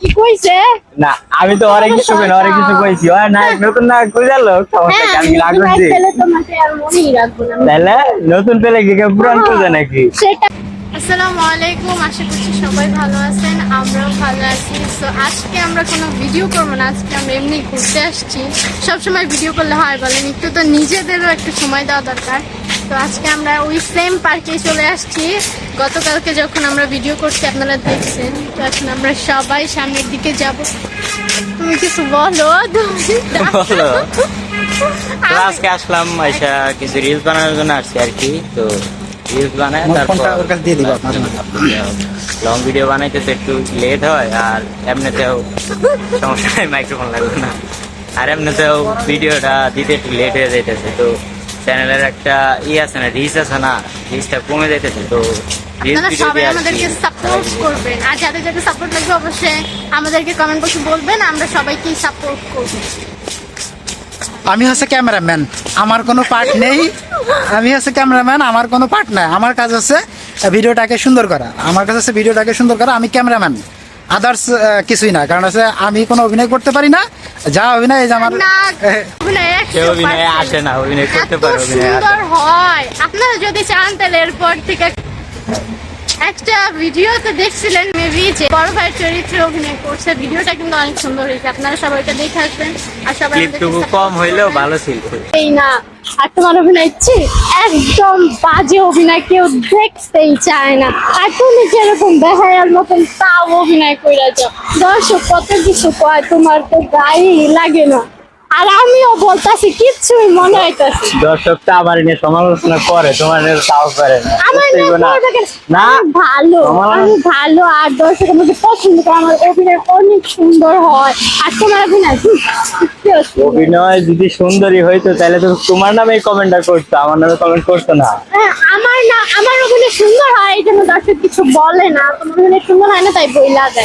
কি কইছে? না আমি তো অনেক কিছু কই অনেক কিছু কইছি। না নতুন না কই গেল সমস্যা কি আমি রাগ নতুন এক করছি? ছেলে তোমাকে আর মনেই রাখব না। তাহলে নতুন পেলে কি পুরান খুঁজে নাকি? সেটা আসসালামু আলাইকুম আশা করছি সবাই ভালো আছেন আমরাও ভালো আছি। তো আজকে আমরা কোনো ভিডিও করব না আজকে আমরা এমনি ঘুরতে আসছি। সবসময় ভিডিও করলে হয় বলেন একটু তো নিজেদেরও একটু সময় দেওয়া দরকার। তো আজকে আমরা ওই সেম পার্কে চলে আসছি। গতকালকে যখন আমরা ভিডিও করছি আপনারা দেখছেন। তো এখন আমরা সবাই সামনের দিকে যাব। তুমি কিছু বলো? আজকে আসলাম আইসা কিছু রিলস বানানোর জন্য আসছি আর কি। তো রিলস বানায় তারপর লং ভিডিও বানাইতে তো একটু লেট হয় আর এমনিতেও সমস্যা নাই মাইক্রোফোন লাগবে না। আর এমনিতেও ভিডিওটা দিতে একটু লেট হয়ে যাইতেছে তো চ্যানেলের একটা ই আছে না রিচ আছে না রিচটা কমে যাইতেছে তো রিলস আপনারা ভিডিও সবাই আমাদেরকে সাপোর্ট করবেন। আর যাদের যাদের সাপোর্ট লাগবে অবশ্যই আমাদেরকে কমেন্ট বক্সে বলবেন আমরা সবাইকেই সাপোর্ট করব। আমি হচ্ছে ক্যামেরাম্যান আমার কোনো পার্ট নেই। আমি হচ্ছে ক্যামেরাম্যান আমার কোনো পার্ট নাই। আমার কাজ হচ্ছে ভিডিওটাকে সুন্দর করা। আমার কাছে হচ্ছে ভিডিওটাকে সুন্দর করা। আমি ক্যামেরাম্যান আদার্স কিছুই না। কারণ হচ্ছে আমি কোনো অভিনয় করতে পারি না। যা অভিনয় আমার কেউ অভিনয় আসে না অভিনয় করতে পারো অভিনয় সুন্দর হয়। আপনারা যদি চান তাহলে এরপর থেকে একটা ভিডিওতে দেখছিলেন মেবি যে বড় ভাইয়ের চরিত্রে অভিনয় করছে। ভিডিওটা কিন্তু অনেক সুন্দর হয়েছে আপনারা সবাই ওইটা দেখে আসবেন আর সবাই কম হইলেও ভালো ছিল। এই না আর তোমার অভিনয় ছি, একদম বাজে অভিনয় কেউ দেখতেই চায় না। আর তুমি যেরকম বেহায়ার মতন তাও অভিনয় করে যাও। দর্শক কত কিছু কয় তোমার তো গায়ে লাগে না। আর আমিও বলতাছি কিচ্ছুই মনে হইতাছে। দর্শক তো আবার নিয়ে সমালোচনা করে তোমার নিয়ে তাও করে না। আমার না করবে কেন? না? ভালো আমি ভালো আর দর্শক আমাকে পছন্দ করে আমার অভিনয় অনেক সুন্দর হয়। আর তোমার অভিনয়। অভিনয় যদি সুন্দরী হইতো তাহলে তো তোমার নামে কমেন্টটা করতো আমার নামে কমেন্ট করতো না। হ্যাঁ, আমার না আমার অভিনয় সুন্দর হয় এই জন্য দর্শক কিছু বলে না। তোমার অভিনয় সুন্দর হয় না তাই বই লাগে।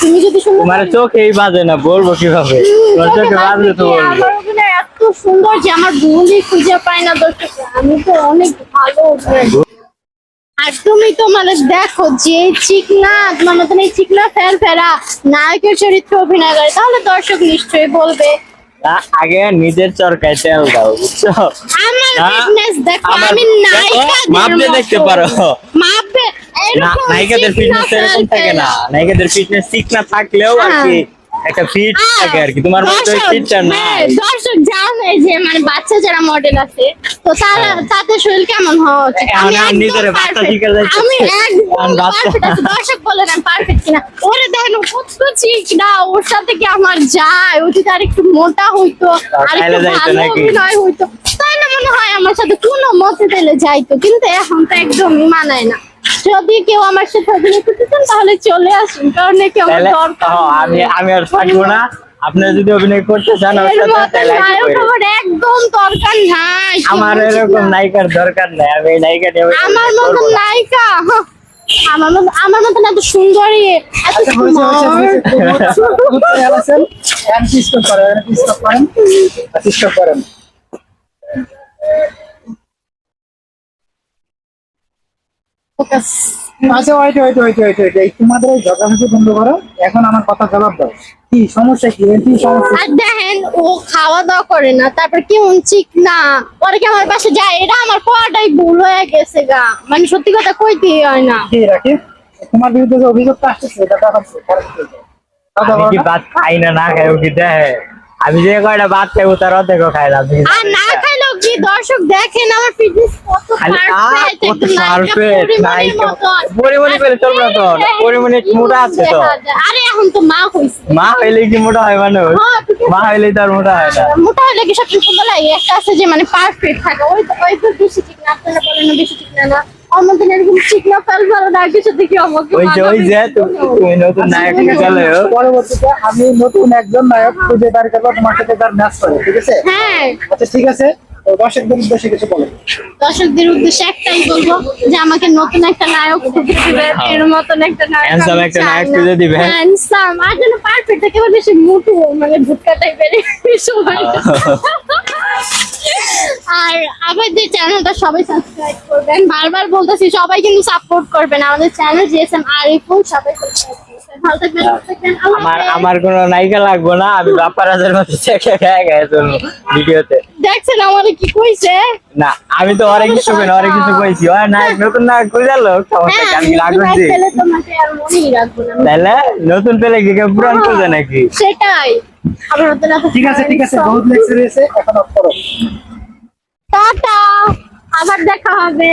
তুমি যদি সুন্দর তোমার চোখেই বাজে না বলব কীভাবে? তোমার চোখে বাজলে তো বলব। এত সুন্দর যে আমার খুঁজে পায় না দর্শক আমি তো অনেক ভালো আর তুমি তো মানে দেখো যে চিকনা মতন এই চিকনা ফের ফেরা নায়কের চরিত্র অভিনয় করে তাহলে দর্শক নিশ্চয়ই বলবে। আগে নিজের চরকায় তেল দাও বুঝছ? আমার ফিটনেস দেখো আমি নায়িকা মাপলে দেখতে পারো। মাপে নায়িকাদের ফিটনেস এরকম থাকে না। নায়িকাদের ফিটনেস ঠিক না থাকলেও আর কি একটা ফিট থাকে আর কি। তোমার মধ্যে ফিটটা হ্যাঁ, দর্শক জানে যে মানে বাচ্চা যারা মডেল আছে তো তারা তাতে শরীর কেমন হওয়া উচিত? আমি বাচ্চা। শিখে যাইতেছে। আমি একদম আছি। দর্শক বলে না পারফেক্ট কিনা? ওরে দেখেন না ওর সাথে কি আমার যায়? ও যদি আর একটু মোটা হইতো আর একটু ভালো? অভিনয় হইতো তাহলে মনে হয়? আমার সাথে কোনো মতে দিলে যাইতো কিন্তু এখন তো একদমই মানায় না। যদি কেউ আমার সাথে অভিনয় করতে চান তাহলে চলে আসুন কারণ নাকি আমার দরকার আমি আমি আর থাকব না আপনারা যদি অভিনয় করতে চান করেন। একদম দরকার নাই আমার এরকম নায়িকার দরকার নাই আমি নায়িকা নিয়ে আমার করব মতো না। নায়িকা হ্যাঁ। আমার মতো আমার মতন এত সুন্দরী এত আচ্ছা, হয়েছে, হয়েছে, আচ্ছা wait wait wait wait wait এই তোমাদের ঝগড়াঝাটি বন্ধ করো। এখন আমার কথা জবাব দাও। কি সমস্যা কি? কি সমস্যা? আর দেখেন ও খাওয়া দাওয়া করে না তারপর কেমন চিক না? পরে কি আমার পাশে যায়? এটা আমার পড়াটাই ভুল হয়ে গেছে গা। মানে সত্যি কথা কইতেই হয় না। কি রাখি তোমার বিরুদ্ধে যে অভিযোগটা আসছে এটা আমি কি ভাত খাই না না খাই? কি আমি যে কয়টা ভাত খাইবো তার অর্ধেকও খাই না আর না। কি দর্শক দেখেন আমার ফিটনেস কত পারফেক্ট কত। পরিমণি পেলে চলবে তো, পরিমণি মোটা আছে তো। আরে এখন তো মা হইছে। মা হইলে কি মোটা হয় মানুষ? হ্যাঁ। মা হইলে তো আর মোটা হয় না। মোটা হলে কি সবচেয়ে সুন্দর লাগে একটা আছে যে মানে পারফেক্ট থাকে? ওই তো ওই তো বেশি ঠিক না আপনারা বলেন না বেশি ঠিক না না। আমার এরকম ঠিক না ফেল ফেল না কিছু দেখি আমাকে ওই যে ওই যে তুমি তুমি নতুন নায়ক চলে পরবর্তীতে আমি নতুন একজন নায়ক খুঁজে বের করব তোমার সাথে তার ম্যাচ করে ঠিক আছে? হ্যাঁ। আচ্ছা ঠিক আছে। দর্শকদের উদ্দেশ্যে কিছু বলো দর্শকদের উদ্দেশ্যে একটাই বলব যে আমাকে নতুন একটা নায়ক খুঁজে দিবেন এর মতন একটা নায়ক আমি একটা নায়ক খুঁজে দিবেন। Handsome, আর যেন পারফেক্ট একেবারে বেশি মোটু মানে ভুটকা টাইপের সবাই আর আমাদের চ্যানেলটা সবাই সাবস্ক্রাইব করবেন। বারবার বলতেছি সবাই কিন্তু সাপোর্ট করবেন। আমাদের চ্যানেল জিএসএম আরিফুল সবাই আমার। আমার কোনো নায়িকা লাগবো না আমি বাপ্পারাজের মতো ভিডিওতে। দেখছেন আমারে কি কইছে? না আমি তো অনেক কিছু কই অনেক কিছু কইছি। আর না নতুন না কই গেল সমস্যা কি? আমি লাগছি তাহলে হ্যাঁ, তোমাকে আর মনেই রাখব না। তাহলে নতুন পেলে কি কেউ পুরান করছে নাকি? সেটাই। আবার নতুন ঠিক আছে ঠিক আছে বহুত লেকচার হয়েছে এখন অফ করো। টাটা আবার দেখা হবে।